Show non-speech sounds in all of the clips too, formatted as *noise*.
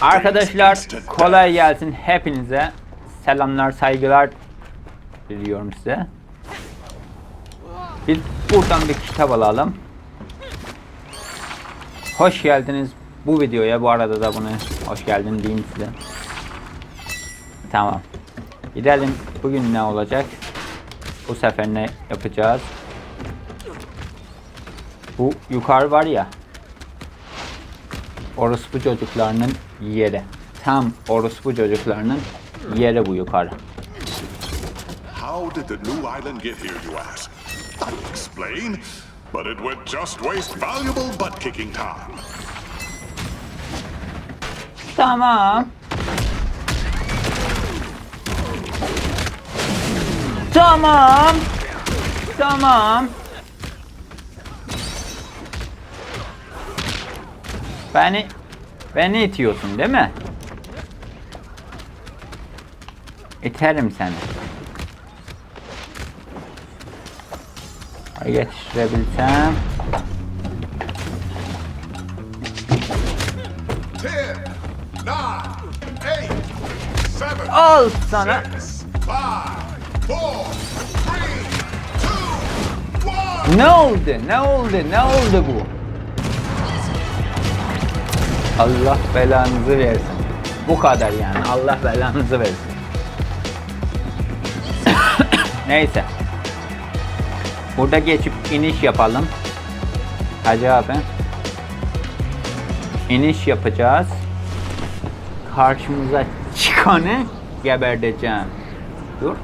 Arkadaşlar kolay gelsin hepinize. Selamlar saygılar diliyorum size. Biz buradan bir kitap alalım. Hoş geldiniz bu videoya. Bu arada da bunu hoş geldin diyeyim size. Tamam. Gidelim. Bugün ne olacak? Bu sefer ne yapacağız? Bu yukarı var ya. Orospu çocuklarının yeri. Tam orospu çocuklarının yeri bu yukarı. How did the new island get here, you ask? I'll explain, but it would just waste valuable butt kicking time. Tamam. Tamam. Tamam. Beni beni itiyorsun değil mi? İterim seni. Yetiştirebilsem. Al sana. Ne oldu? Ne oldu? Ne oldu bu? Allah belanızı versin. Bu kadar yani. Allah belanızı versin. *coughs* Neyse. Burada geçip iniş yapalım. Hacı abi. İniş yapacağız. Karşımıza çıkanı geberteceğim. Dur.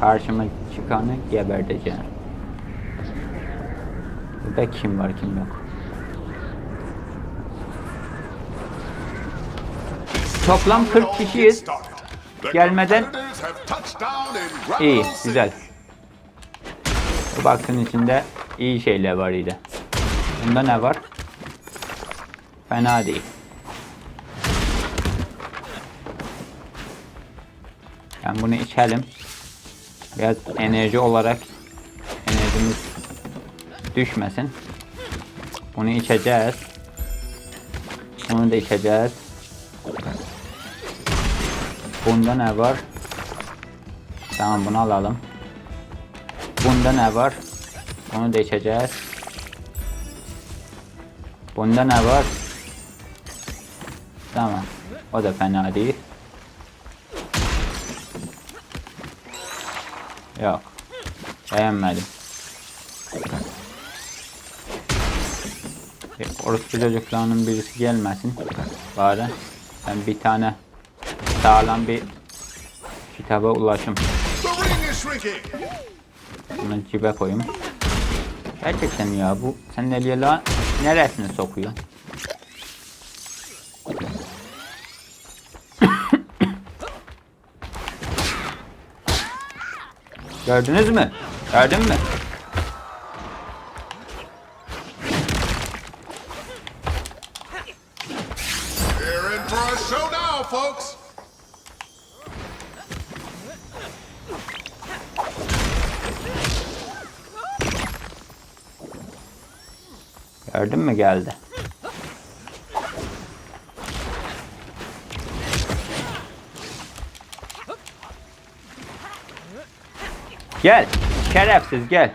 Karşıma çıkanı geberteceğim. Burada kim var kim yok. Toplam 40 kişiyiz. Gelmeden- İyi, güzel. Bu baksın içinde iyi şeyler var idi. Bunda ne var? Fena değil. Ben bunu içelim. Biraz enerji olarak enerjimiz düşmesin. Bunu içeceğiz. Bunu da içeceğiz. Bunda ne var? Tamam bunu alalım. Bunda ne var? Onu da. Bunda ne var? Tamam. O da fena değil. Yok. Beğenmedim. Orospu çocuklarının birisi gelmesin. Bari ben bir tane sağlam bir kitaba ulaşım. Bunu cibe koyayım. Gerçekten ya bu sen Eliela neresine sokuyor? *coughs* Gördünüz mü? Gördün mü? Gördün mü geldi. Gel. Şerefsiz gel.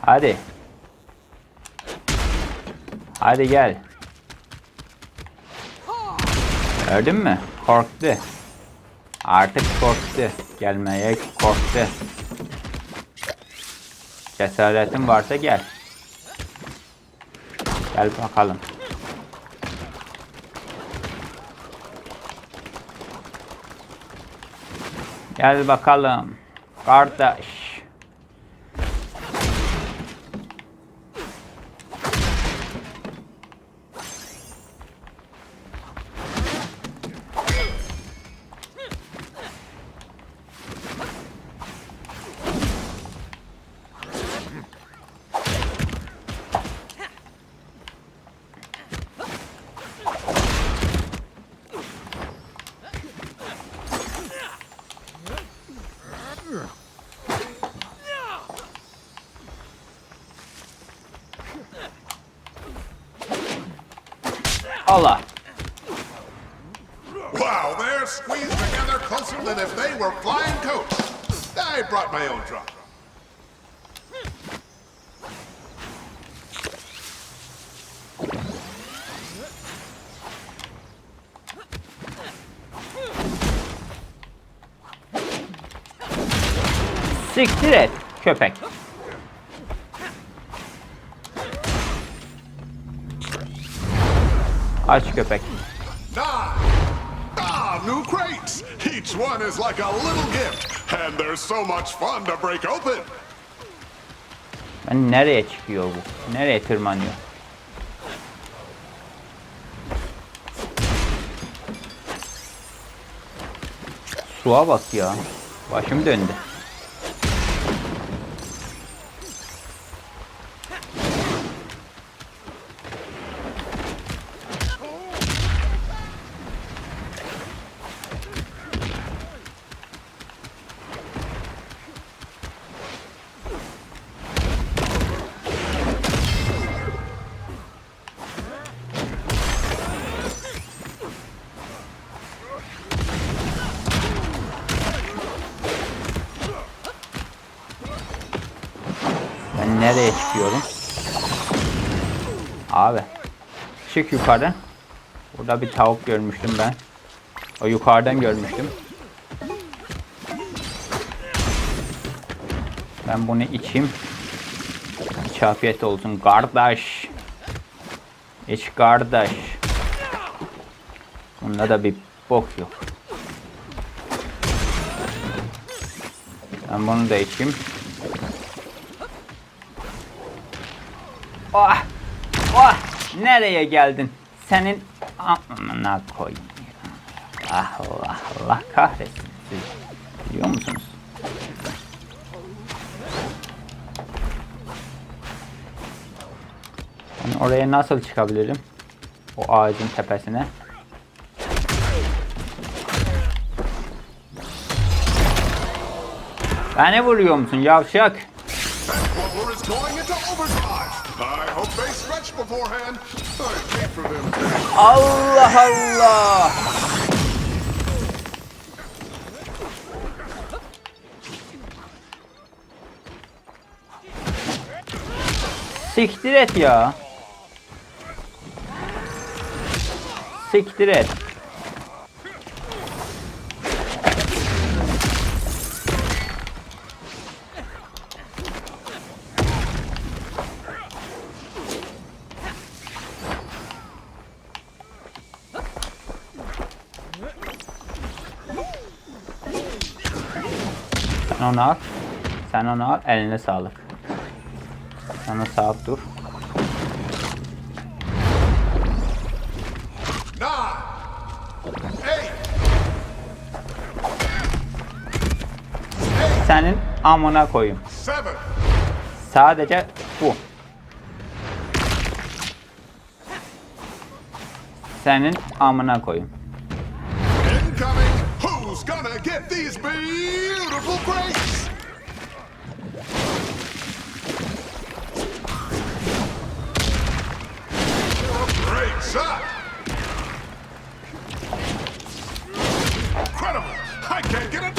Hadi. Hadi gel. Gördün mü? Korktu. Artık korktu. Gelmeye korktu. Cesaretin varsa gel. Gel bakalım. Gel bakalım. Kardeş. Allah. Wow, they're squeezed together closer than if they were flying coats. I brought my own drum. Siktir et köpek. Aç köpek. Ah, new crates. Each one is like a little gift, and they're so much fun to break open. Ben nereye çıkıyor bu? Nereye tırmanıyor? Suya bak ya. Başım döndü. Nereye çıkıyorum? Abi. Çık yukarı. Burada bir tavuk görmüştüm ben. O yukarıdan görmüştüm. Ben bunu içeyim. İç afiyet olsun kardeş. İç kardeş. Bunda da bir bok yok. Ben bunu da içeyim. Oh! Oh! Nereye geldin? Senin amına koyayım. Ah Allah Allah kahretsin sizi. Biliyor musunuz? Ben oraya nasıl çıkabilirim? O ağacın tepesine. Beni vuruyor musun yavşak? Allah Allah. Siktir et ya. Siktir et. Sen onu al. Sen onu al. Eline sağlık. Sana sağlık dur. Senin amına koyayım. Sadece bu. Senin amına koyayım. Who's gonna get these beautiful crates? Great shot. Incredible. I can't get it.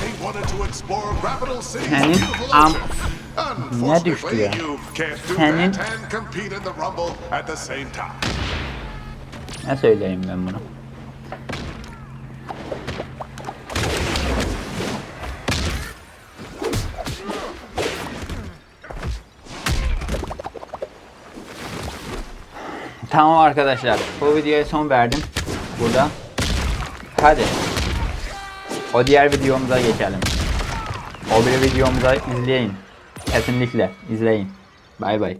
They wanted to explore Capital City's Senin beautiful ocean. Unfortunately, you can't do Senin- that and compete in the Rumble at the same time. Ne söyleyeyim ben bunu? Tamam arkadaşlar. Bu videoya son verdim. Burada. Hadi. O diğer videomuza geçelim. O bir videomuza izleyin. Kesinlikle izleyin. Bay bay.